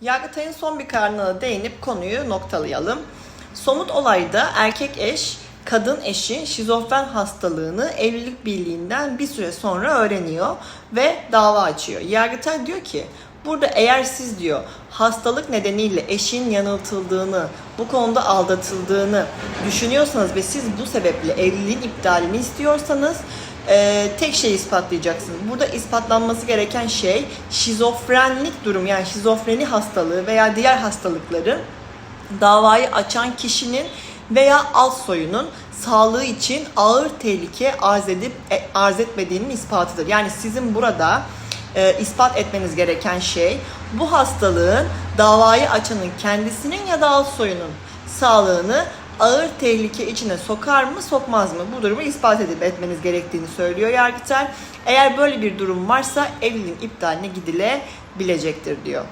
Yargıtay'ın son bir kararına değinip konuyu noktalayalım. Somut olayda erkek eş, kadın eşi şizofren hastalığını evlilik birliğinden bir süre sonra öğreniyor ve dava açıyor. Yargıtay diyor ki burada eğer siz diyor hastalık nedeniyle eşin yanıltıldığını, bu konuda aldatıldığını düşünüyorsanız ve siz bu sebeple evliliğin iptalini istiyorsanız ee, tek şeyi ispatlayacaksınız. Burada ispatlanması gereken şey şizofrenlik durum yani şizofreni hastalığı veya diğer hastalıkların davayı açan kişinin veya alt soyunun sağlığı için ağır tehlike arz edip e, arz etmediğinin ispatıdır. Yani sizin burada e, ispat etmeniz gereken şey bu hastalığın davayı açanın kendisinin ya da alt soyunun sağlığını ağır tehlike içine sokar mı sokmaz mı? Bu durumu ispat edip etmeniz gerektiğini söylüyor Yargıtay. Eğer böyle bir durum varsa evliliğin iptaline gidilebilecektir diyor.